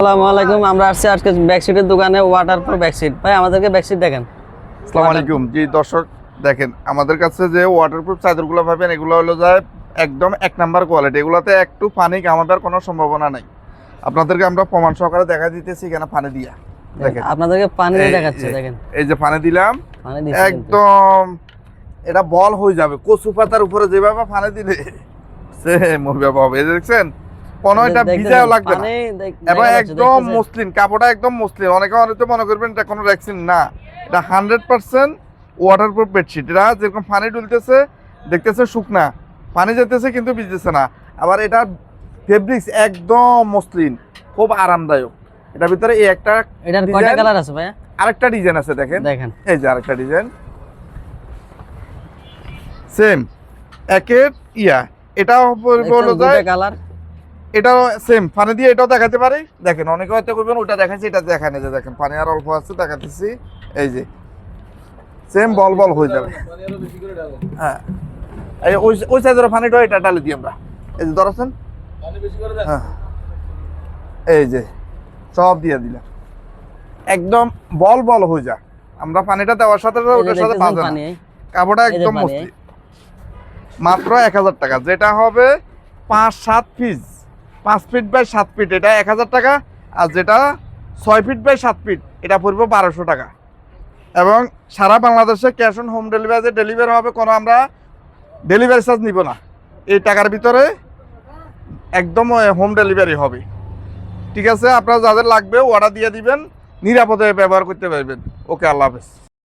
আসসালামু আলাইকুম আমরা আসছি আজকে ব্যাকসিটের দোকানে ওয়াটারপ্রুফ ব্যাকসিট ভাই আমাদেরকে ব্যাকসিট দেখেন। আসসালামু আলাইকুম। জি দর্শক দেখেন আমাদের কাছে যে ওয়াটারপ্রুফ চাদরগুলো পাবেন এগুলো হলো যায় একদম এক নাম্বার কোয়ালিটি এগুলোতে একটু পানি কামাবার কোনো সম্ভাবনা নাই। আপনাদেরকে আমরা প্রমাণ সহকারে দেখা দিতেছি এখানে পানি দিয়া। দেখেন আপনাদেরকে পানি দেখাচ্ছে দেখেন। এই যে পানি দিলাম। একদম এটা বল হয়ে যাবে। কচু পাতার উপরে যেভাবে পানি দিলে সে এই দেখছেন কোনো এটা দেখতেছেন, ভিজাও লাগবে না। এবং একদম? মসলিন কাপড়টা একদম মসলিন। অনেকে হয়তো মনে করবেন এটা কোনো ভ্যাকসিন না। এটা হান্ড্রেড পার্সেন্ট ওয়াটারপ্রুফ বেডশিট এটা যেরকম পানি ডুলতেছে দেখতেছে শুকনা। পানি যেতেছে কিন্তু ভিজতেছে না। আবার এটা ফেব্রিক্স একদম মসলিন খুব আরামদায়ক। এটার ভিতরে এই একটা এটার কয়টা কালার আছে ভাইয়া? আরেকটা ডিজাইন আছে দেখেন। দেখেন। এই যে আরেকটা ডিজাইন সেম একের ইয়া। এটা হলো যায় কালার এটাও সেম পানি দিয়ে এটাও দেখাতে পারি। দেখেন অনেকে হয়তো করবেন ওটা দেখাচ্ছি এটা দেখায় না যে দেখেন পানি আর অল্প আছে দেখাতেছি। এই যে সেম বল বল হয়ে যাবে। হ্যাঁ। এই ওই ওই সাইজের পানিটা এটা ডালে দিই আমরা। এই যে ধরেছেন? হ্যাঁ। এই যে সব দিয়ে দিলাম। একদম বল বল হয়ে যা। আমরা পানিটা দেওয়ার সাথে সাথে ওটার সাথে না। কাপড়টা একদম। মসৃণ। মাত্র এক হাজার টাকা। যেটা হবে পাঁচ সাত ফিট পাঁচ ফিট বাই সাত ফিট, এটা এক হাজার টাকা, আর যেটা ছয় ফিট বাই সাত ফিট, এটা পড়বে বারোশো টাকা। এবং সারা বাংলাদেশে cash on home delivery delivery হবে কোনো আমরা ডেলিভারি চার্জ নিব না। এই টাকার ভিতরে একদম হোম ডেলিভারি হবে। ঠিক আছে, আপনার যাদের লাগবে অর্ডার দিয়ে দিবেন, নিরাপদে ব্যবহার করতে পারবেন। ওকে, আল্লাহ হাফেজ।